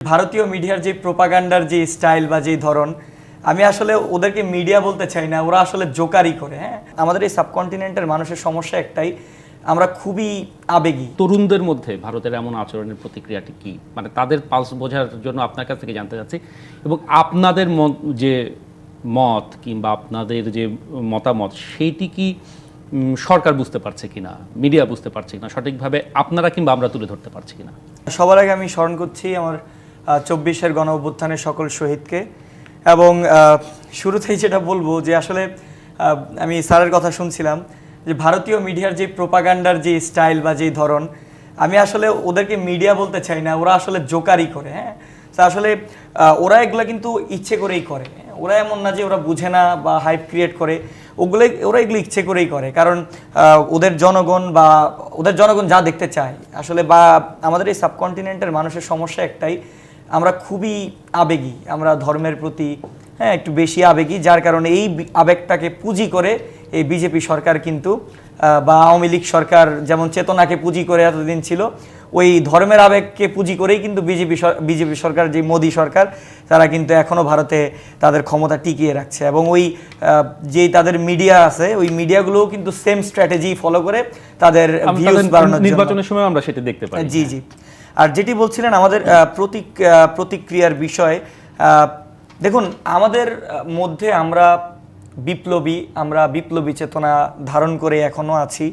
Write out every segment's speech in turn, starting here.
ভারতীয় মিডিয়ার যে প্রোপাগান্ডার যে স্টাইল বা যে ধরন আমি আসলে ওদেরকে মিডিয়া বলতে চাই না ওরা আসলে জোকারি করে হ্যাঁ? আমাদের এই সাবকন্টিনেন্টের মানুষের সমস্যা একটাই আমরা খুবই আবেগী। তরুণদের মধ্যে ভারতের এমন আচরণের প্রতিক্রিয়াটি কি? মানে তাদের পালস বোঝার জন্য আপনার কাছ থেকে জানতে চাচ্ছি এবং আপনাদের যে মত কিংবা আপনাদের যে মতামত সেইটি কি সরকার বুঝতে পারছে কিনা মিডিয়া বুঝতে পারছে কিনা সঠিকভাবে আপনারা কিংবা আমরা তুলে ধরতে পারছি কিনা? সবার আগে আমি স্মরণ করছি আমার চব্বিশের গণ অভ্যুত্থানের সকল শহীদকে। এবং শুরুতেই যেটা বলব যে আসলে আমি স্যারের কথা শুনছিলাম যে ভারতীয় মিডিয়ার যে প্রোপাগান্ডার যে স্টাইল বা যে ধরন, আমি আসলে ওদেরকে মিডিয়া বলতে চাই না, ওরা আসলে জোকারি করে হ্যাঁ? তা আসলে ওরা এগুলো কিন্তু ইচ্ছে করেই করে ওরা এমন না যে ওরা বুঝে না বা হাইপ ক্রিয়েট করে, ওগুলো, ওরা এগুলো ইচ্ছে করেই করে। কারণ ওদের জনগণ বা ওদের জনগণ যা দেখতে চায়, আসলে বা আমাদের এই সাবকন্টিনেন্টের মানুষের সমস্যা একটাই আমরা খুবই আবেগী আমরা ধর্মের প্রতি হ্যাঁ একটু বেশি আবেগী যার কারণে এই আবেগটাকে পুঁজি করে এই বিজেপি সরকার কিন্তু বা আওয়ামী লীগ সরকার যেমন চেতনাকে পুঁজি করে এতদিন ছিল ওই ধর্মের আবেগকে পুঁজি করেই কিন্তু বিজেপি বিজেপি সরকার যে মোদী সরকার তারা কিন্তু এখনও ভারতে তাদের ক্ষমতা টিকিয়ে রাখছে। এবং ওই যেই তাদের মিডিয়া আছে ওই মিডিয়াগুলোও কিন্তু সেম স্ট্র্যাটেজি ফলো করে তাদের ভিউজ বাড়ানোর নির্বাচনের সময় আমরা সেটা দেখতে পাই জি জি। আর যেটি বলছিলেন আমাদের প্রতিক প্রতিক্রিয়ার বিষয় দেখুন আমাদের মধ্যে আমরা বিপ্লবী আমরা বিপ্লবী চেতনা ধারণ করে এখনও আছি।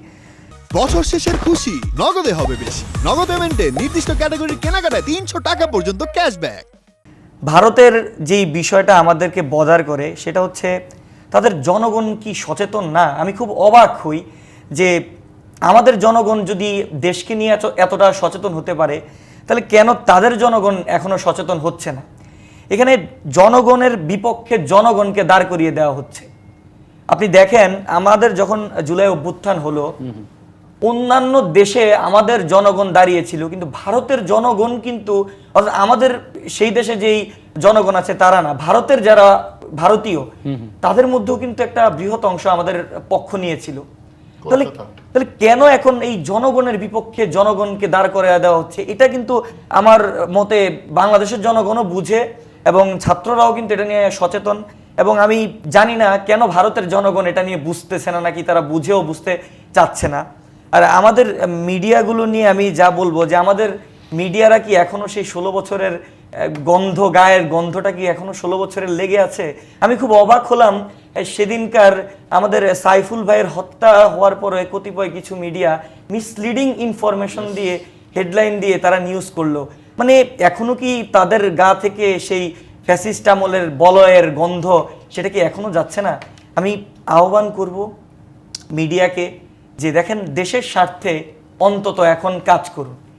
বছর শেষের খুশি নগদে হবে বেশি। নগদ পেমেন্টে নির্দিষ্ট ক্যাটাগরির কেনাকাটায় তিনশো টাকা পর্যন্ত ক্যাশব্যাক ভারতের যেই বিষয়টা আমাদেরকে বদার করে সেটা হচ্ছে তাদের জনগণ কি সচেতন না? আমি খুব অবাক হই যে আমাদের জনগণ যদি দেশকে নিয়ে এত এতটা সচেতন হতে পারে তাহলে কেন তাদের জনগণ এখনও সচেতন হচ্ছে না? এখানে জনগণের বিপক্ষে জনগণকে দাঁড় করিয়ে দেওয়া হচ্ছে। আপনি দেখেন আমাদের যখন জুলাই অভ্যুত্থান হলো অন্যান্য দেশে আমাদের জনগণ দাঁড়িয়েছিল কিন্তু ভারতের জনগণ কিন্তু অর্থাৎ আমাদের সেই দেশে যেই জনগণ আছে তারা না ভারতের যারা ভারতীয় তাদের মধ্যেও কিন্তু একটা বৃহৎ অংশ আমাদের পক্ষ নিয়েছিল। তাহলে তাহলে কেন এখন এই জনগণের বিপক্ষে জনগণকে দাঁড় করে দেওয়া হচ্ছে? এটা কিন্তু আমার মতে বাংলাদেশের জনগণও বুঝে এবং ছাত্ররাও কিন্তু এটা নিয়ে সচেতন। এবং আমি জানি না কেন ভারতের জনগণ এটা নিয়ে বুঝতেছে না নাকি তারা বুঝেও বুঝতে চাচ্ছে না। আর আমাদের মিডিয়াগুলো নিয়ে আমি যা বলব যে আমাদের মিডিয়ারা কি এখনও সেই ষোলো বছরের গন্ধ গায়ের গন্ধটা কি এখনও ষোলো বছরের লেগে আছে? আমি খুব অবাক হলাম সেদিনকার আমাদের সাইফুল ভাইয়ের হত্যা হওয়ার পরে কতিপয় কিছু মিডিয়া মিসলিডিং ইনফরমেশন দিয়ে হেডলাইন দিয়ে তারা নিউজ করল। মানে এখনও কি তাদের গা থেকে সেই ফ্যাসিস্ট আমলের বলয়ের গন্ধ সেটা কি এখনও যাচ্ছে না? আমি আহ্বান করব মিডিয়াকে যে দেখেন দেশের স্বার্থে অন্তত এখন কাজ করুন।